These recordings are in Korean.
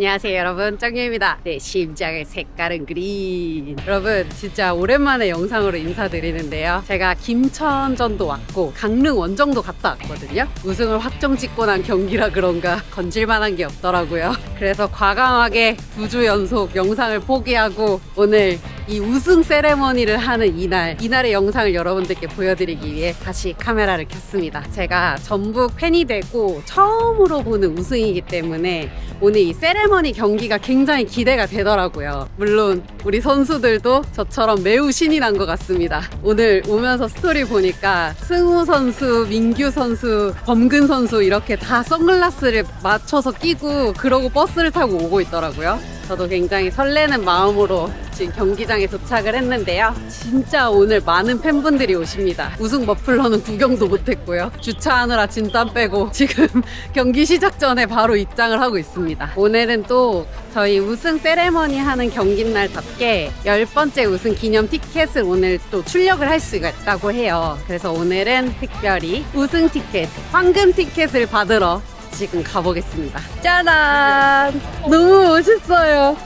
안녕하세요 여러분. 짱유입니다. 네 심장의 색깔은 그린. 여러분 진짜 오랜만에 영상으로 인사드리는데요. 제가 김천전도 왔고 강릉 원정도 갔다 왔거든요. 우승을 확정 짓고 난 경기라 그런가 건질만한 게 없더라고요. 그래서 과감하게 9주 연속 영상을 포기하고 오늘 이 우승 세레머니를 하는 이날 이날의 영상을 여러분들께 보여드리기 위해 다시 카메라를 켰습니다 제가 전북 팬이 되고 처음으로 보는 우승이기 때문에 오늘 이 세레머니 경기가 굉장히 기대가 되더라고요. 물론 우리 선수들도 저처럼 매우 신이 난 것 같습니다. 오늘 오면서 스토리 보니까 승우 선수, 민규 선수, 범근 선수 이렇게 다 선글라스를 맞춰서 끼고 그러고 버스를 타고 오고 있더라고요. 저도 굉장히 설레는 마음으로 지금 경기장에 도착을 했는데요. 진짜 오늘 많은 팬분들이 오십니다. 우승 머플러는 구경도 못했고요. 주차하느라 진땀 빼고 지금 경기 시작 전에 바로 입장을 하고 있습니다. 오늘은 또 저희 우승 세레머니 하는 경기날답게 열 번째 우승 기념 티켓을 오늘 또 출력을 할 수가 있다고 해요. 그래서 오늘은 특별히 우승 티켓, 황금 티켓을 받으러 지금 가보겠습니다. 짜란! 너무 멋있어요.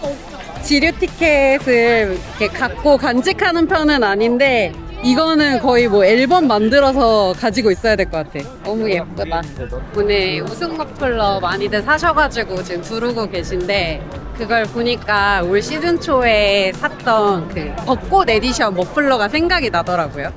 지류 티켓을 이렇게 갖고 간직하는 편은 아닌데 이거는 거의 뭐 앨범 만들어서 가지고 있어야 될 것 같아. 너무 예쁘다. 오늘 우승 머플러 많이들 사셔가지고 지금 두르고 계신데 그걸 보니까 올 시즌 초에 샀던 그 벚꽃 에디션 머플러가 생각이 나더라고요.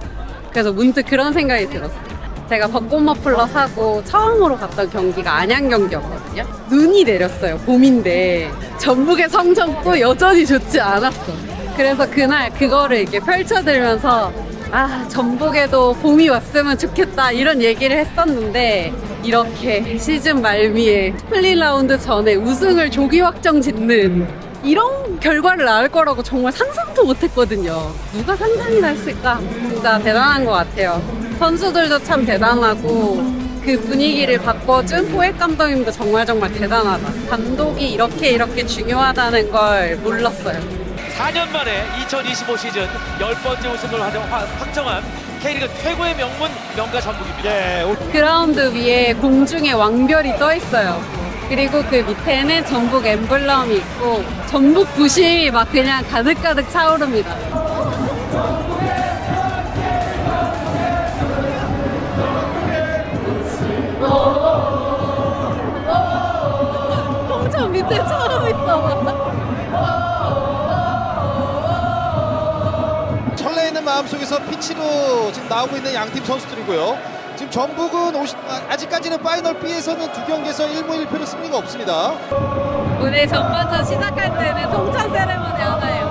그래서 문득 그런 생각이 들었어요. 제가 벚꽃 머플러 사고 처음으로 갔던 경기가 안양 경기였거든요. 눈이 내렸어요. 봄인데 전북의 성적도 여전히 좋지 않았어. 그래서 그날 그거를 이렇게 펼쳐들면서 아 전북에도 봄이 왔으면 좋겠다 이런 얘기를 했었는데 이렇게 시즌 말미에 스플릿 라운드 전에 우승을 조기 확정 짓는 이런 결과를 낳을 거라고 정말 상상도 못했거든요. 누가 상상이나 했을까? 진짜 대단한 것 같아요. 선수들도 참 대단하고 그 분위기를 바꿔준 포획 감독님도 정말 정말 대단하다. 감독이 이렇게 이렇게 중요하다는 걸 몰랐어요. 4년 만에 2025 시즌 10번째 우승을 확정한 K리그 최고의 명문 명가 전북입니다. 예, 올- 그라운드 위에 공중에 왕별이 떠 있어요. 그리고 그 밑에는 전북 엠블럼이 있고 전북 부심이 막 그냥 가득가득 차오릅니다. 마음속에서 피치로 지금 나오고 있는 양팀 선수들이고요. 지금 전북은 오시- 아, 아직까지는 파이널 B에서는 두 경기에서 1무 1패로 승리가 없습니다. 오늘 전반전 시작할 때는 통찬 세레머니 하나예요.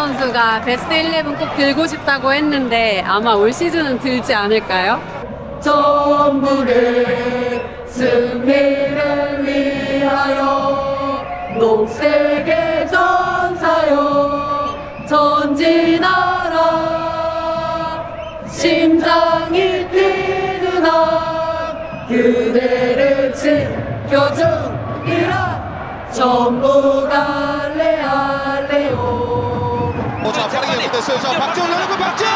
선수가 베스트 11꼭 들고 싶다고 했는데 아마 올 시즌은 들지 않을까요? 전북의 승리를 위하여 녹색의 전사여 전진하라 심장이 뛰는 그대를 지켜주리라 알레 알 빠르게 연결됐어요. 자, 박지원 열리고 박지원!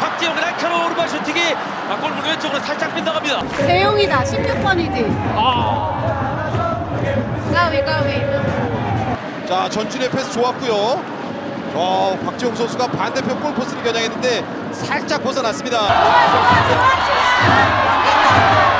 박지영 날카로운 오른발 슈팅이 아, 골문 왼쪽으로 살짝 빗나갑니다. 세용이다 16번이지 까위 까위 자, 전준의 패스 좋았고요. 어, 박지용 선수가 반대편 골포스를 겨냥했는데 살짝 벗어났습니다. 진짜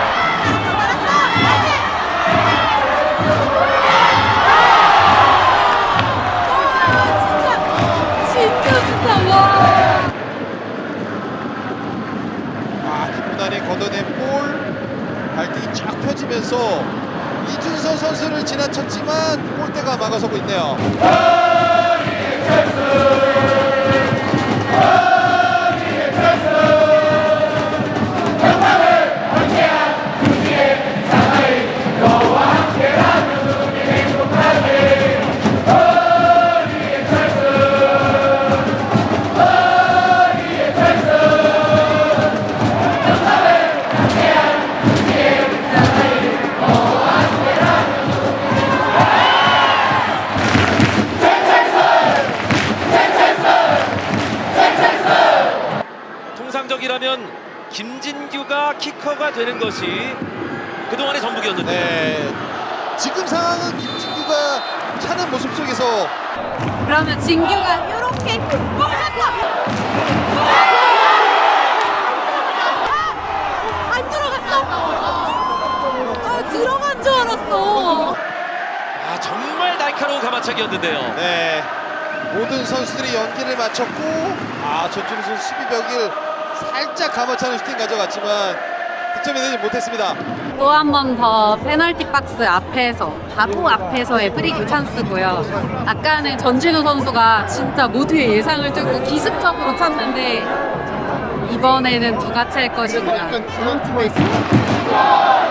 지나쳤지만 골대가 막아서고 있네요. 그러면 진규가 이렇게 멈췄어. 안 들어갔어. 아, 들어간 줄 알았어. 아 정말 날카로운 가마차기였는데요. 네. 모든 선수들이 연기를 마쳤고 아 전준우 선수 수비벽을 살짝 감아차는 슈팅 가져갔지만 득점이 되지 못했습니다. 또 한 번 더 페널티 박스 앞에서 바로 앞에서의 프리킥 찬스고요. 아까는 전진우 선수가 진짜 모두의 예상을 뚫고 기습적으로 찼는데 이번에는 누가 찰 것인가. 아,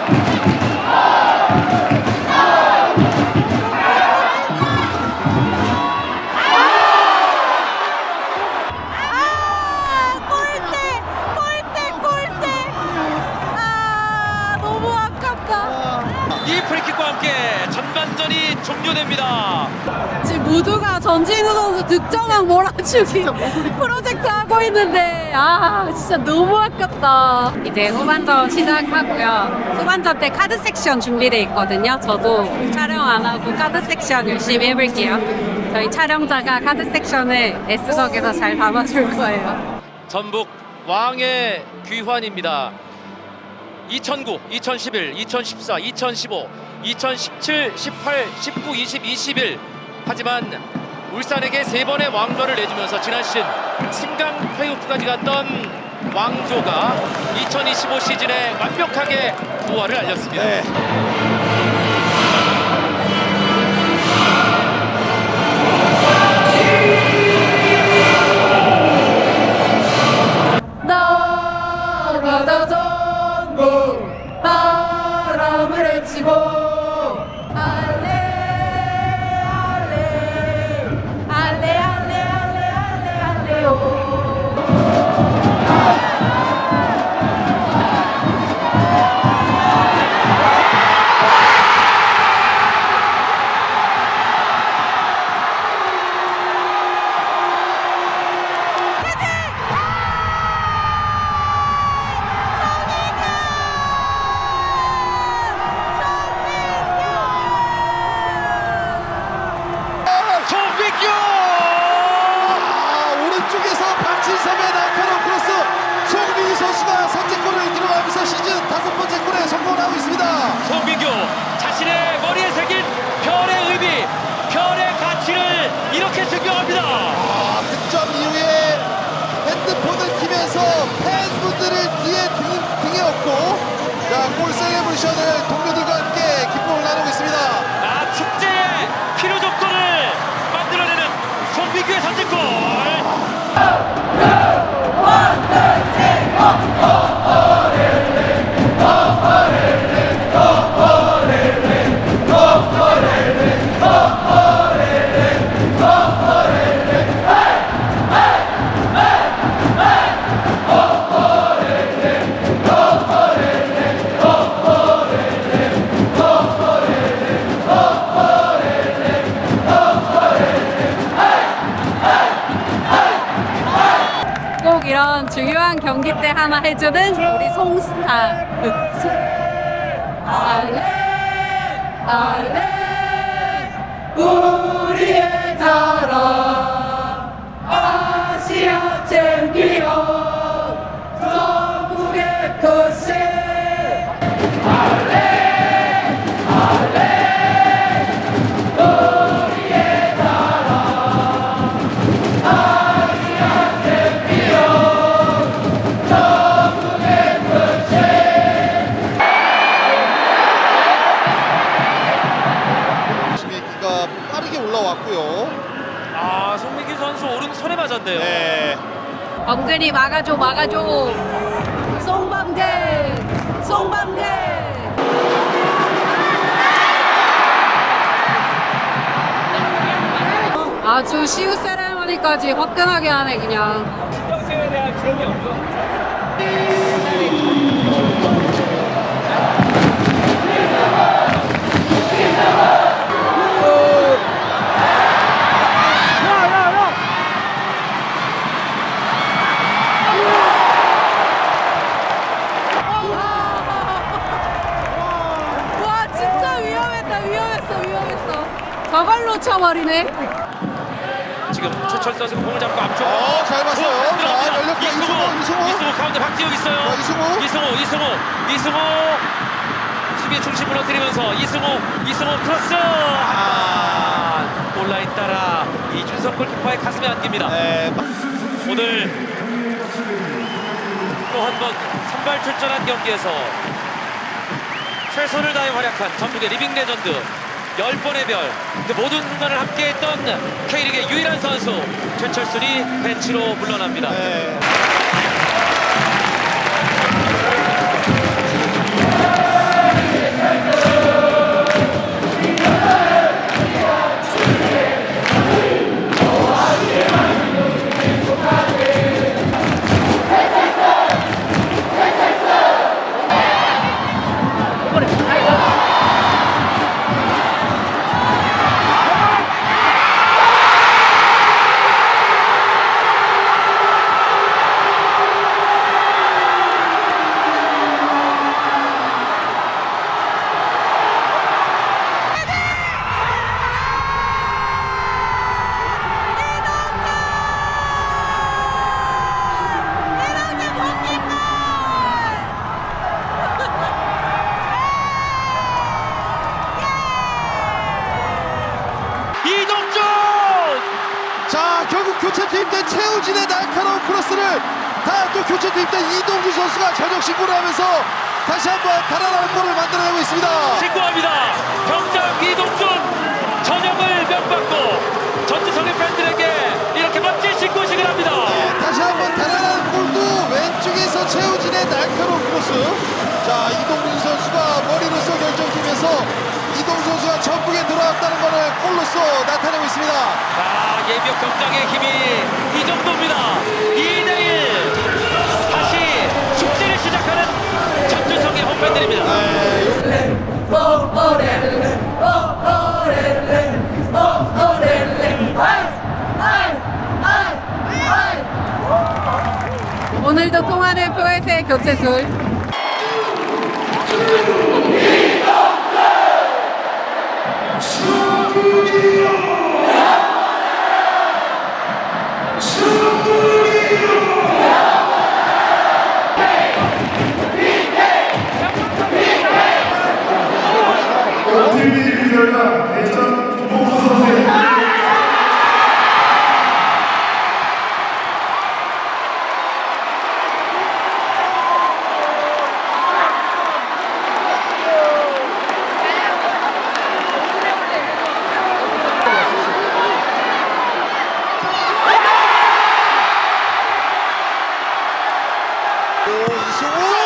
종료됩니다. 지금 모두가 전진우 선수 득점왕 몰아주기 프로젝트 하고 있는데 아 진짜 너무 아깝다. 이제 후반전 시작하고요. 후반전 때 카드 섹션 준비돼 있거든요. 저도 촬영 안 하고 카드 sek션 열심히 해볼게요. 저희 촬영자가 카드 섹션을 S석에서 잘 담아줄 거예요. 전북 왕의 귀환입니다. 2009, 2011, 2014, 2015, 2017, 18, 19, 20, 21. 하지만 울산에게 세 번의 왕좌를 내주면서 지난 시즌 승강 플레이오프까지 갔던 왕조가 2025 시즌에 완벽하게 부활을 알렸습니다. 네. 이렇게 증명합니다. 아, 득점 이후에 핸드폰을 키면서 팬분들을 뒤에 등, 등에 업고 자, 골 셀레브레이션을 동료들과 함께 기쁨을 나누고 있습니다. 아 축제의 필요 조건을 만들어내는 송민규의 선제골. 경기 때 하나 해주는 우리 송스타. 알레 알레 우리의 자랑 엉근이 막아줘 막아줘. 송방대 송방대. 아주 시우 세레머니까지 화끈하게 하네 그냥 저걸 놓쳐버리네. 지금 최철 선수가 공을 잡고 앞쪽. 어, 잘 봤어요. 자, 이승우, 이승우, 이승우. 이승우 가운데 박지욱 있어요. 자, 이승우. 이승우, 이승우, 이승우. 수비 중심 무너뜨리면서 이승우, 이승우 크로스. 아, 온라인 따라 이준석 골키퍼의 가슴에 안깁니다. 네, 오늘 또 한 번 선발 출전한 경기에서 최선을 다해 활약한 전북의 리빙 레전드 10번의 별, 그 모든 순간을 함께했던 K리그의 유일한 선수 최철순이 벤치로 물러납니다. 네. 교체 투입된 최우진의 날카로운 크로스를 다 또 교체 투입된 이동주 선수가 저녁 신고를 하면서 다시 한번 달아나는 골을 만들어내고 있습니다. 신고합니다. 병장 이동준 전역을 명받고 전주성의 팬들에게 이렇게 멋진 신고식을 합니다. 네, 다시 한번 달아나는 골도 왼쪽에서 최우진의 날카로운 크로스. 자, 이동준 선수가 머리로서 결정팀에서 이동준 선수가 전북에 들어왔다는 것을 골로서 나타내고 있습니다. 아, 예비역 병장의 힘이 이 정도입니다. 2대1 다시 축제를 시작하는 전주성의 홈팬들입니다. 오늘도 통화는 표에서의 교체술. 오, 이승우! 전북의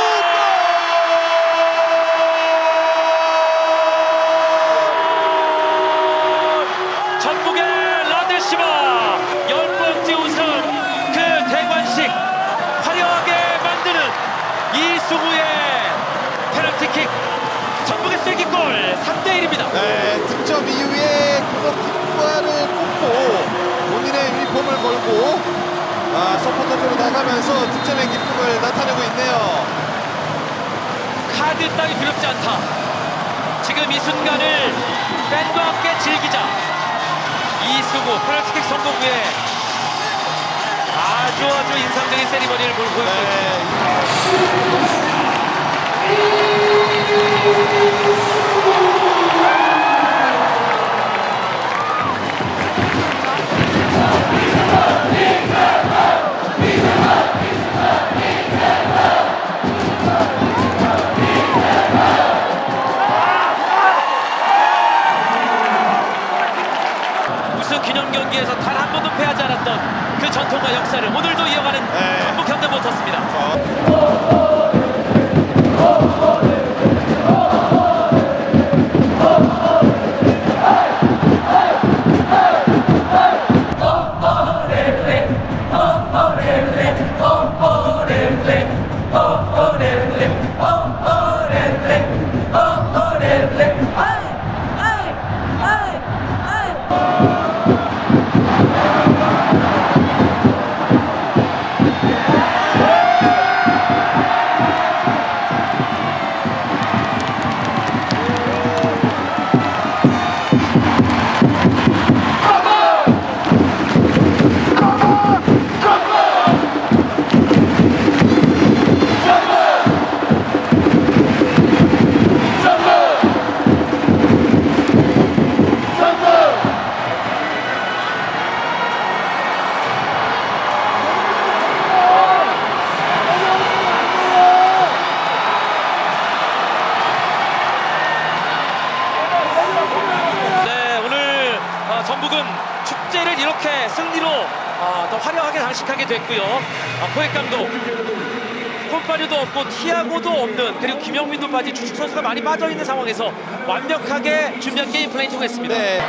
나가면서 득점의 기쁨을 나타내고 있네요. 카드 따위 두렵지 않다. 지금 이 순간을 팬과 함께 즐기자. 이승우 페널티킥 성공 후에 아주 아주 인상적인 세리머니를 보여주고 있습니다. 네, 아고도 없는 그리고 김영민도 빠진 주축 선수가 많이 빠져 있는 상황에서 완벽하게 준비한 게임 플레이 통했습니다. 네.